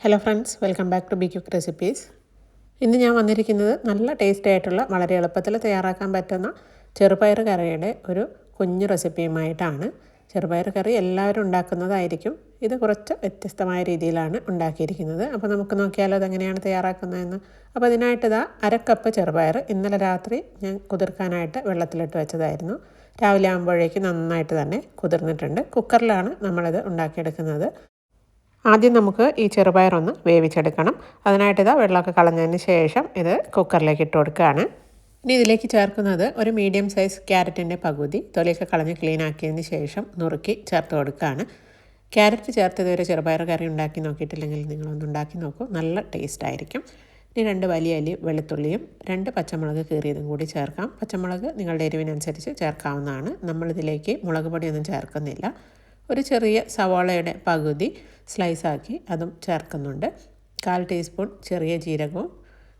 Hello friends welcome back to be quick recipes ഇന്ന് ഞാൻ വന്നിരിക്കുന്നത് നല്ല ടേസ്റ്റി ആയിട്ടുള്ള വളരെ എളുപ്പത്തിൽ തയ്യാറാക്കാൻ പറ്റുന്ന ചെറുപയർ കറിയുടെ ഒരു കുഞ്ഞു റെസിപ്പിയുമായിട്ടാണ് ചെറുപയർ കറി എല്ലാവരും ഉണ്ടാക്കുന്നതായിരിക്കും. ഇത് കുറച്ച് വ്യത്യസ്തമായ രീതിയിലാണ് ഉണ്ടാക്കിയിരിക്കുന്നത്. അപ്പോൾ നമുക്ക് നോക്കിയാലോ അതെങ്ങനെയാണ് തയ്യാറാക്കുന്നതെന്ന്. അപ്പോൾ അതിനായിട്ട് ഇതാ അരക്കപ്പ് ചെറുപയർ ഇന്നലെ രാത്രി ഞാൻ കുതിർക്കാനായിട്ട് വെള്ളത്തിലിട്ട് വെച്ചതായിരുന്നു. രാവിലെ ആകുമ്പോഴേക്ക് നന്നായിട്ട് തന്നെ കുതിർന്നിട്ടുണ്ട്. കുക്കറിലാണ് നമ്മളിത് ഉണ്ടാക്കിയെടുക്കുന്നത്. ആദ്യം നമുക്ക് ഈ ചെറുപയറൊന്ന് വേവിച്ചെടുക്കണം. അതിനായിട്ട് ഇതാ വെള്ളമൊക്കെ കളഞ്ഞതിന് ശേഷം ഇത് കുക്കറിലേക്ക് ഇട്ട് കൊടുക്കുകയാണ്. ഇനി ഇതിലേക്ക് ചേർക്കുന്നത് ഒരു മീഡിയം സൈസ് ക്യാരറ്റിന്റെ പകുതി തൊലിയൊക്കെ കളഞ്ഞ് ക്ലീൻ ആക്കിയതിന് ശേഷം നുറുക്കി ചേർത്ത് കൊടുക്കുകയാണ്. ക്യാരറ്റ് ചേർത്ത് ഇതുവരെ ചെറുപയർ കറി ഉണ്ടാക്കി നോക്കിയിട്ടില്ലെങ്കിൽ നിങ്ങളൊന്ന് ഉണ്ടാക്കി നോക്കൂ. നല്ല ടേസ്റ്റ് ആയിരിക്കും. ഇനി രണ്ട് വലിയ അലി വെളുത്തുള്ളിയും രണ്ട് പച്ചമുളക് കീറിയതും കൂടി ചേർക്കാം. പച്ചമുളക് നിങ്ങളുടെ എരിവിനനുസരിച്ച് ചേർക്കാവുന്നതാണ്. നമ്മളിതിലേക്ക് മുളക് പൊടിയൊന്നും ചേർക്കുന്നില്ല. ഒരു ചെറിയ സവാളയുടെ പകുതി സ്ലൈസാക്കി അതും ചേർക്കുന്നുണ്ട്. കാൽ ടീസ്പൂൺ ചെറിയ ജീരകവും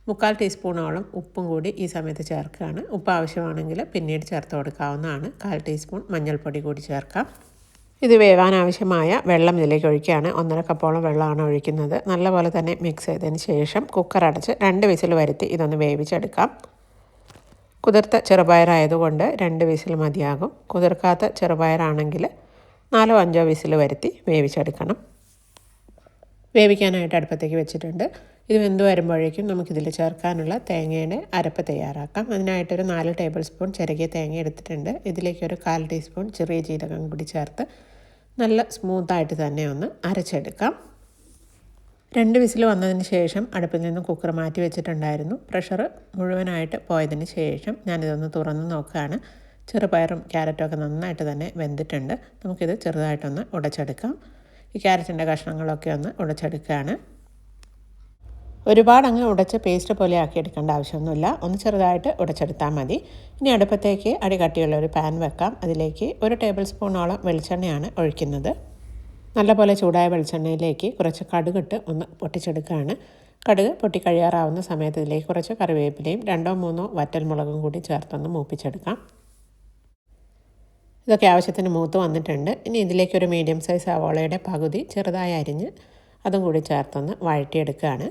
മുക്കാൽ ടീസ്പൂണോളം ഉപ്പും കൂടി ഈ സമയത്ത് ചേർക്കുകയാണ്. ഉപ്പ് ആവശ്യമാണെങ്കിൽ പിന്നീട് ചേർത്ത് കൊടുക്കാവുന്നതാണ്. കാൽ ടീസ്പൂൺ മഞ്ഞൾപ്പൊടി കൂടി ചേർക്കാം. ഇത് വേവാൻ ആവശ്യമായ വെള്ളം ഇതിലേക്ക് ഒഴിക്കുകയാണ്. ഒന്നര കപ്പോളം വെള്ളമാണ് ഒഴിക്കുന്നത്. നല്ലപോലെ തന്നെ മിക്സ് ചെയ്തതിന് ശേഷം കുക്കർ അടച്ച് രണ്ട് വിസിൽ വരുത്തി ഇതൊന്ന് വേവിച്ചെടുക്കാം. കുതിർത്ത ചെറുപയറായതുകൊണ്ട് രണ്ട് വിസിൽ മതിയാകും. കുതിർക്കാത്ത ചെറുപയറാണെങ്കിൽ നാലോ അഞ്ചോ വിസിൽ വരുത്തി വേവിച്ചെടുക്കണം. വേവിക്കാനായിട്ട് അടുപ്പത്തേക്ക് വെച്ചിട്ടുണ്ട്. ഇത് വെന്ത് വരുമ്പോഴേക്കും നമുക്കിതിൽ ചേർക്കാനുള്ള തേങ്ങയുടെ അരപ്പ് തയ്യാറാക്കാം. അതിനായിട്ടൊരു നാല് ടേബിൾ സ്പൂൺ ചിരകിയ തേങ്ങ എടുത്തിട്ടുണ്ട്. ഇതിലേക്ക് ഒരു കാൽ ടീസ്പൂൺ ചെറിയ ജീരകം കൂടി ചേർത്ത് നല്ല സ്മൂത്തായിട്ട് തന്നെ ഒന്ന് അരച്ചെടുക്കാം. രണ്ട് വിസിൽ വന്നതിന് ശേഷം അടുപ്പിൽ നിന്ന് കുക്കർ മാറ്റി വെച്ചിട്ടുണ്ടായിരുന്നു. പ്രഷർ മുഴുവനായിട്ട് പോയതിന് ശേഷം ഞാനിതൊന്ന് തുറന്ന് നോക്കുകയാണ്. ചെറുപയറും ക്യാരറ്റും ഒക്കെ നന്നായിട്ട് തന്നെ വെന്തിട്ടുണ്ട്. നമുക്കിത് ചെറുതായിട്ടൊന്ന് ഉടച്ചെടുക്കാം. ഈ ക്യാരറ്റിന്റെ കഷ്ണങ്ങളൊക്കെ ഒന്ന് ഉടച്ചെടുക്കുകയാണ്. ഒരുപാട് അങ്ങ് ഉടച്ച് പേസ്റ്റ് പോലെ ആക്കി എടുക്കേണ്ട ആവശ്യമൊന്നുമില്ല. ഒന്ന് ചെറുതായിട്ട് ഉടച്ചെടുത്താൽ മതി. ഇനി അടുപ്പത്തേക്ക് അടി കട്ടിയുള്ള ഒരു പാൻ വെക്കാം. അതിലേക്ക് ഒരു ടേബിൾ സ്പൂണോളം വെളിച്ചെണ്ണയാണ് ഒഴിക്കുന്നത്. നല്ലപോലെ ചൂടായ വെളിച്ചെണ്ണയിലേക്ക് കുറച്ച് കടുകിട്ട് ഒന്ന് പൊട്ടിച്ചെടുക്കുകയാണ്. കടുക് പൊട്ടിക്കഴിയാറാവുന്ന സമയത്ത് ഇതിലേക്ക് കുറച്ച് കറിവേപ്പിലയും രണ്ടോ മൂന്നോ വറ്റൽമുളകും കൂടി ചേർത്തൊന്ന് മൂപ്പിച്ചെടുക്കാം. ഇതൊക്കെ ആവശ്യത്തിന് മൂത്ത് വന്നിട്ടുണ്ട്. ഇനി ഇതിലേക്ക് ഒരു മീഡിയം സൈസ് സവോളയുടെ പകുതി ചെറുതായി അരിഞ്ഞ് അതും കൂടി ചേർത്തൊന്ന് വഴറ്റിയെടുക്കുകയാണ്.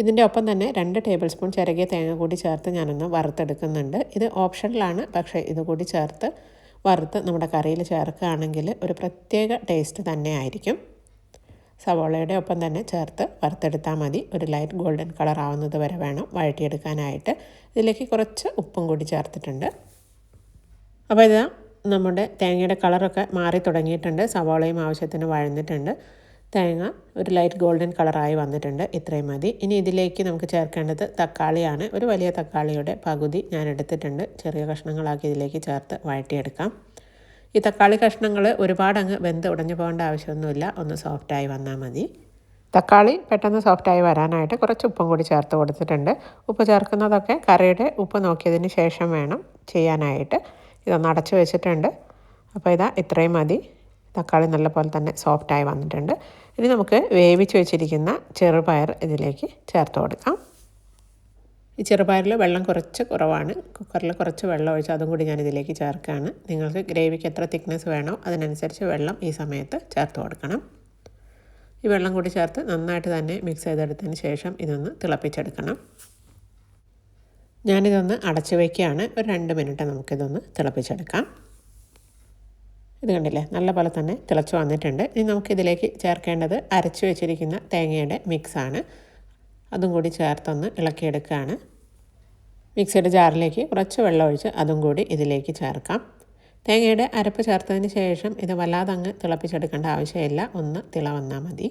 ഇതിന്റെ ഒപ്പം തന്നെ രണ്ട് ടേബിൾ സ്പൂൺ ചിരകിയ തേങ്ങ കൂടി ചേർത്ത് ഞാനൊന്ന് വറുത്തെടുക്കുന്നുണ്ട്. ഇത് ഓപ്ഷനിലാണ് പക്ഷേ ഇത് കൂടി ചേർത്ത് വറുത്ത് നമ്മുടെ കറിയിൽ ചേർക്കുകയാണെങ്കിൽ ഒരു പ്രത്യേക ടേസ്റ്റ് തന്നെ ആയിരിക്കും. സവോളയുടെ ഒപ്പം തന്നെ ചേർത്ത് വറുത്തെടുത്താൽ മതി. ഒരു ലൈറ്റ് ഗോൾഡൻ കളർ ആവുന്നത് വരെ വേണം വഴറ്റിയെടുക്കാനായിട്ട്. ഇതിലേക്ക് കുറച്ച് ഉപ്പും കൂടി ചേർത്തിട്ടുണ്ട്. അപ്പോൾ ഇത് നമ്മുടെ തേങ്ങയുടെ കളറൊക്കെ മാറി തുടങ്ങിയിട്ടുണ്ട്. സവാളയും ആവശ്യത്തിന് വഴന്നിട്ടുണ്ട്. തേങ്ങ ഒരു ലൈറ്റ് ഗോൾഡൻ കളറായി വന്നിട്ടുണ്ട്. ഇത്രയും മതി. ഇനി ഇതിലേക്ക് നമുക്ക് ചേർക്കേണ്ടത് തക്കാളിയാണ്. ഒരു വലിയ തക്കാളിയുടെ പകുതി ഞാൻ എടുത്തിട്ടുണ്ട്. ചെറിയ കഷ്ണങ്ങളാക്കി ഇതിലേക്ക് ചേർത്ത് വഴറ്റിയെടുക്കാം. ഈ തക്കാളി കഷ്ണങ്ങൾ ഒരുപാട് അങ്ങ് വെന്ത് ഉടഞ്ഞു പോകേണ്ട ആവശ്യമൊന്നുമില്ല. ഒന്ന് സോഫ്റ്റായി വന്നാൽ മതി. തക്കാളി പെട്ടെന്ന് സോഫ്റ്റായി വരാനായിട്ട് കുറച്ച് ഉപ്പും കൂടി ചേർത്ത് കൊടുത്തിട്ടുണ്ട്. ഉപ്പ് ചേർക്കുന്നതൊക്കെ കറിയുടെ ഉപ്പ് നോക്കിയതിന് ശേഷം വേണം ചെയ്യാനായിട്ട്. ഇതൊന്ന് അടച്ചു വെച്ചിട്ടുണ്ട്. അപ്പോൾ ഇതാ ഇത്രയും മതി. തക്കാളി നല്ലപോലെ തന്നെ സോഫ്റ്റായി വന്നിട്ടുണ്ട്. ഇനി നമുക്ക് വേവിച്ച് വെച്ചിരിക്കുന്ന ചെറുപയർ ഇതിലേക്ക് ചേർത്ത് കൊടുക്കാം. ഈ ചെറുപയറിൽ വെള്ളം കുറച്ച് കുറവാണ്. കുക്കറിൽ കുറച്ച് വെള്ളം ഒഴിച്ച് അതും കൂടി ഞാൻ ഇതിലേക്ക് ചേർക്കുകയാണ്. നിങ്ങൾക്ക് ഗ്രേവിക്ക് എത്ര തിക്നെസ് വേണോ അതിനനുസരിച്ച് വെള്ളം ഈ സമയത്ത് ചേർത്ത് കൊടുക്കണം. ഈ വെള്ളം കൂടി ചേർത്ത് നന്നായിട്ട് തന്നെ മിക്സ് ചെയ്തെടുത്തതിന് ശേഷം ഇതൊന്ന് തിളപ്പിച്ചെടുക്കണം. ഞാനിതൊന്ന് അടച്ചു വയ്ക്കുകയാണ്. ഒരു രണ്ട് മിനിറ്റ് നമുക്കിതൊന്ന് തിളപ്പിച്ചെടുക്കാം. ഇത് കണ്ടില്ലേ? നല്ല പോലെ തന്നെ തിളച്ച് വന്നിട്ടുണ്ട്. ഇനി നമുക്കിതിലേക്ക് ചേർക്കേണ്ടത് അരച്ചു വെച്ചിരിക്കുന്ന തേങ്ങയുടെ മിക്സാണ് അതും കൂടി ചേർത്തൊന്ന് ഇളക്കിയെടുക്കുകയാണ്. മിക്സിയുടെ ജാറിലേക്ക് കുറച്ച് വെള്ളം ഒഴിച്ച് അതും കൂടി ഇതിലേക്ക് ചേർക്കാം. തേങ്ങയുടെ അരപ്പ് ചേർത്തതിന് ശേഷം ഇത് വല്ലാതെ അങ്ങ് തിളപ്പിച്ചെടുക്കേണ്ട ആവശ്യമില്ല. ഒന്ന് തിള വന്നാൽ മതി.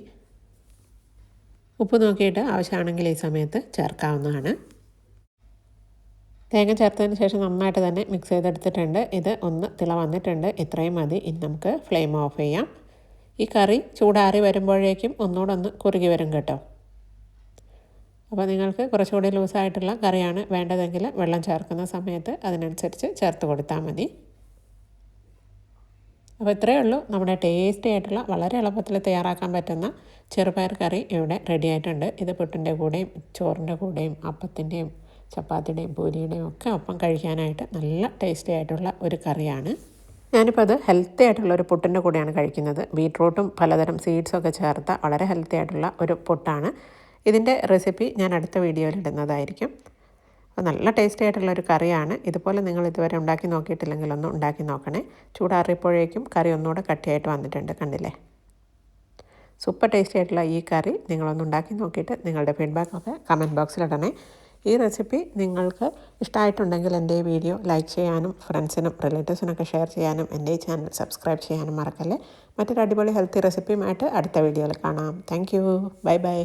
ഉപ്പ് നോക്കിയിട്ട് ആവശ്യമാണെങ്കിൽ ഈ സമയത്ത് ചേർക്കാവുന്നതാണ്. തേങ്ങ ചേർത്തതിന് ശേഷം നന്നായിട്ട് തന്നെ മിക്സ് ചെയ്തെടുത്തിട്ടുണ്ട്. ഇത് ഒന്ന് തിള വന്നിട്ടുണ്ട്. ഇത്രയും മതി. ഇനി നമുക്ക് ഫ്ലെയിം ഓഫ് ചെയ്യാം. ഈ കറി ചൂടാറി വരുമ്പോഴേക്കും ഒന്നുകൂടെ ഒന്ന് കുറുകി വരും കേട്ടോ. അപ്പോൾ നിങ്ങൾക്ക് കുറച്ചുകൂടി ലൂസായിട്ടുള്ള കറിയാണ് വേണ്ടതെങ്കിൽ വെള്ളം ചേർക്കുന്ന സമയത്ത് അതിനനുസരിച്ച് ചേർത്ത് കൊടുത്താൽ മതി. അപ്പോൾ ഇത്രയേ ഉള്ളൂ. നമ്മുടെ ടേസ്റ്റി ആയിട്ടുള്ള വളരെ എളുപ്പത്തിൽ തയ്യാറാക്കാൻ പറ്റുന്ന ചെറുപയർ കറി ഇവിടെ റെഡി ആയിട്ടുണ്ട്. ഇത് പുട്ടിന്റെ കൂടെയും ചോറിന്റെ കൂടെയും അപ്പത്തിന്റെയും ചപ്പാത്തിയുടെയും പൂരിയുടെയും ഒക്കെ ഒപ്പം കഴിക്കാനായിട്ട് നല്ല ടേസ്റ്റി ആയിട്ടുള്ള ഒരു കറിയാണ്. ഞാനിപ്പോൾ അത് ഹെൽത്തി ആയിട്ടുള്ള ഒരു പുട്ടിന്റെ കൂടെയാണ് കഴിക്കുന്നത്. ബീട്രൂട്ടും പലതരം സീഡ്സും ഒക്കെ ചേർത്ത വളരെ ഹെൽത്തി ആയിട്ടുള്ള ഒരു പുട്ടാണ്. ഇതിന്റെ റെസിപ്പി ഞാൻ അടുത്ത വീഡിയോയിൽ ഇടുന്നതായിരിക്കും. നല്ല ടേസ്റ്റി ആയിട്ടുള്ള ഒരു കറിയാണ്. ഇതുപോലെ നിങ്ങൾ ഇതുവരെ ഉണ്ടാക്കി നോക്കിയിട്ടില്ലെങ്കിൽ ഒന്ന് ഉണ്ടാക്കി നോക്കണേ. ചൂടാറിയപ്പോഴേക്കും കറി ഒന്നുകൂടെ കട്ടിയായിട്ട് വന്നിട്ടുണ്ട് കണ്ടില്ലേ? സൂപ്പർ ടേസ്റ്റി ആയിട്ടുള്ള ഈ കറി നിങ്ങളൊന്ന് ഉണ്ടാക്കി നോക്കിയിട്ട് നിങ്ങളുടെ ഫീഡ്ബാക്കൊക്കെ കമന്റ് ബോക്സിലിടണേ ഈ റെസിപ്പി നിങ്ങൾക്ക് ഇഷ്ടമായിട്ടുണ്ടെങ്കിൽ എന്റെ വീഡിയോ ലൈക്ക് ചെയ്യാനും ഫ്രണ്ട്സിനും റിലേറ്റീവ്സിനൊക്കെ ഷെയർ ചെയ്യാനും എന്റെ ചാനൽ സബ്സ്ക്രൈബ് ചെയ്യാനും മറക്കല്ലേ. മറ്റൊരു അടിപൊളി ഹെൽത്തി റെസിപ്പിയുമായിട്ട് അടുത്ത വീഡിയോയിൽ കാണാം. Thank bye bye.